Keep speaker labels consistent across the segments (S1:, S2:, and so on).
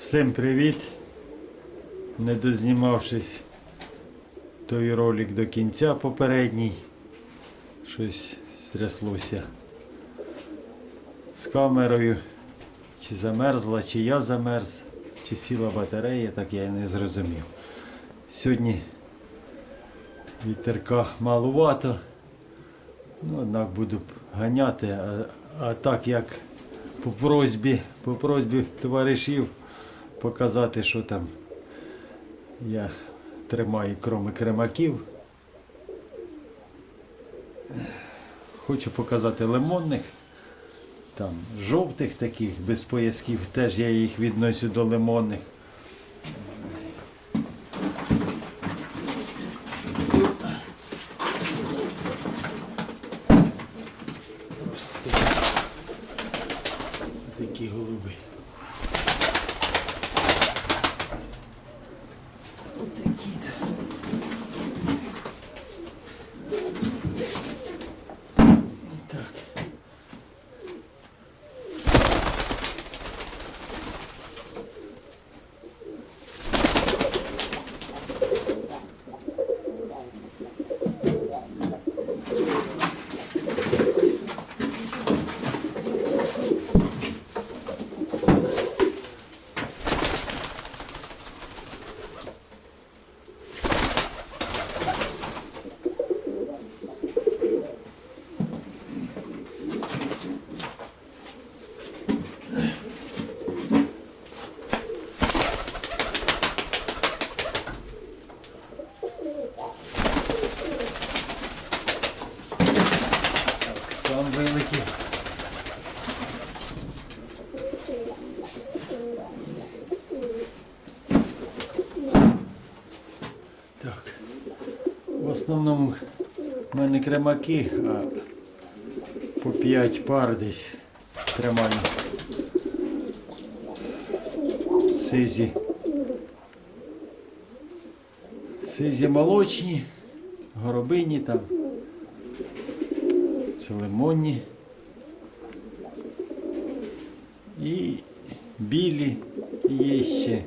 S1: Всім привіт! Не дознімавшись той ролик до кінця попередній, щось стряслося з камерою. Чи замерзла, чи я замерз, чи сіла батарея, так я і не зрозумів. Сьогодні вітерка малувато, ну, однак буду ганяти, а, а так як по просьбі, по просьбі товаришів показати, що там я тримаю кроми кремаків. Хочу показати лимонних, там жовтих таких без поясків, теж я їх відносю до лимонних. Ось такі- Такі голуби. Отакі. Так. Так, сам великий. Так. В основному в мене кремаки, а по 5 пар десь тримаю. Сизі. Сизі молочні, горобині там. Це лимонні. І білі є ще.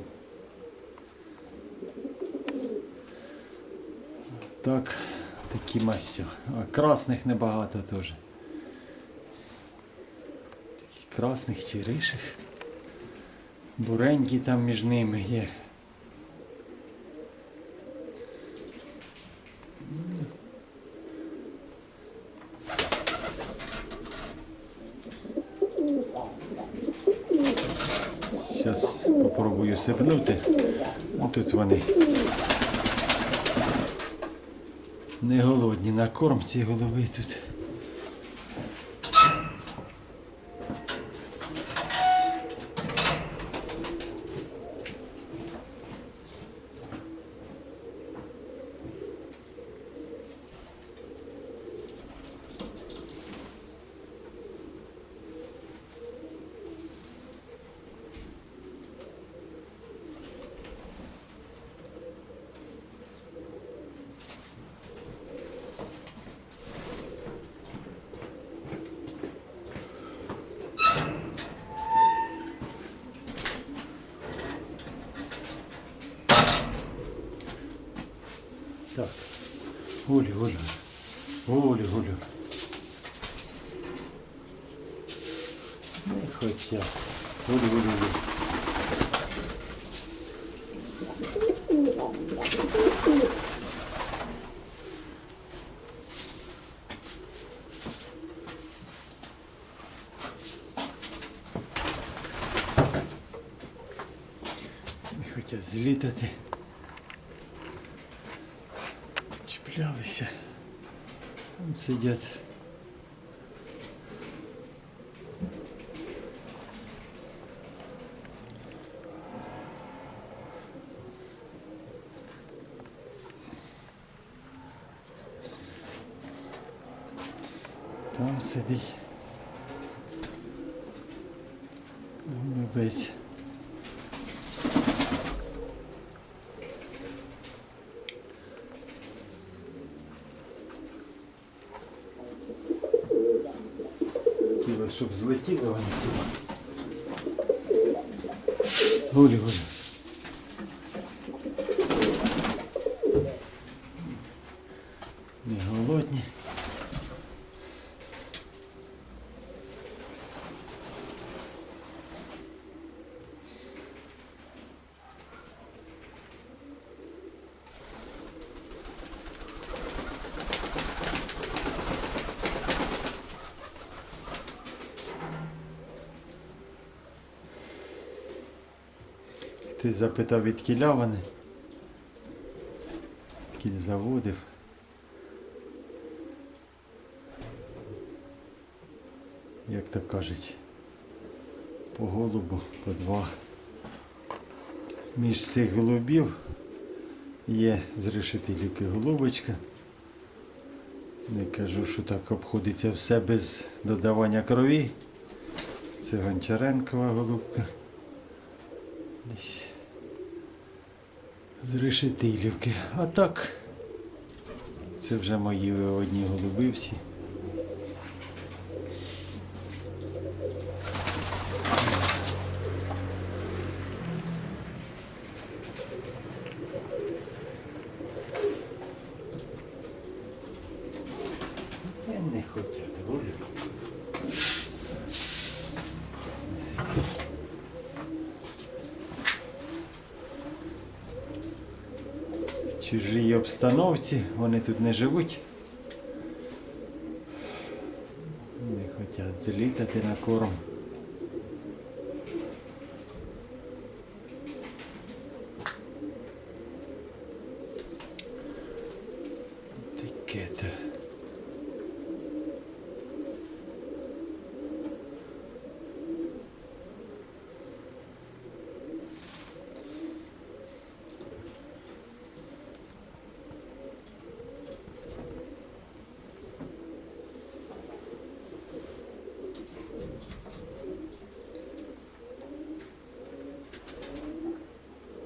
S1: Так, такі масті. А красних небагато теж. Такі красних чи риших. Буренькі там між ними є. Зараз попробую сипнути. Ну, тут вони не голодні на корм ці голови тут. Гулю, гулю. Гулю, гулю. Не хотя. Гулю, гулю, гулю. Не хотять злітати. Цеплялися. Вон сидять. Там сидить. Вон обець. Щоб злетіли вони ці. Гулі, гулі. Не голодні. Ти запитав від кіля вони? Кіль заводив. Як то кажуть, по голубу, по два. Між цих голубів є з решетилівки голубочка. Не кажу, що так обходиться все без додавання крові. Це Гончаренкова голубка. Десь з решетилівки. А так, це вже мої одні голуби всі. Чужій обстановці, вони тут не живуть. Не хочуть злітати на корм. Таке то.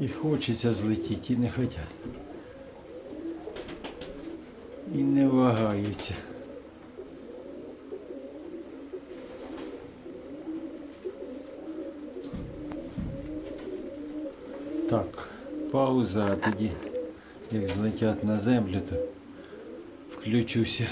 S1: І хочеться злетіти, і не хочуть. І не вагаються. Так, пауза, а тоді, як злетять на землю, то включуся.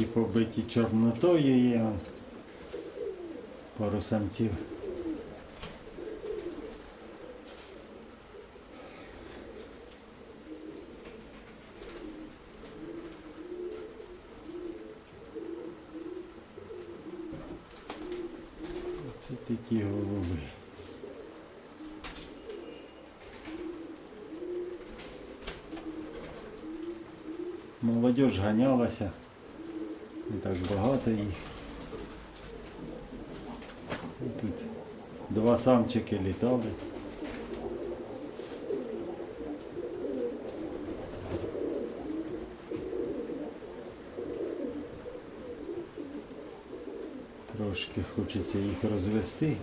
S1: Такі побиті чорнотою є. Пару самців. Це такі голуби. Молодіж ганялася. Не так багато їх. І Тут два самчики літали. Трошки хочеться їх розвести.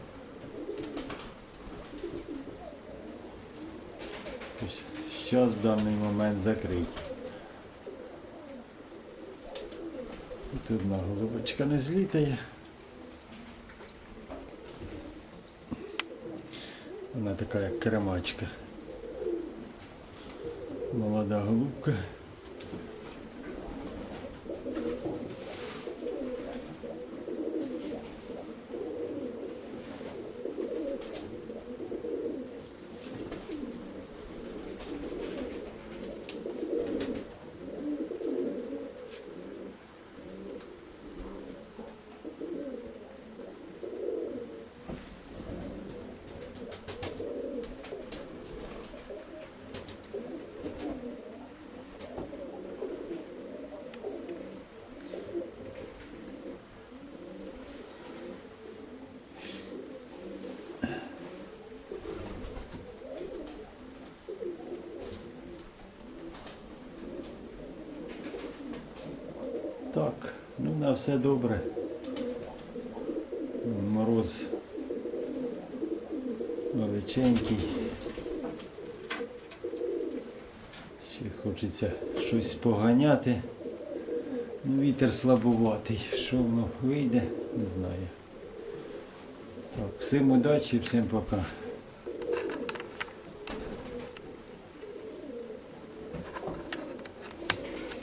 S1: Зараз в даний момент закрий. Тут одна голубочка не злітає. Вона така як кремачка. Молода голубка. Так, на все добре. Мороз величенький. Ще хочеться щось поганяти. Ну, вітер слабуватий. Що воно вийде, не знаю. Так, всім удачі, всім пока.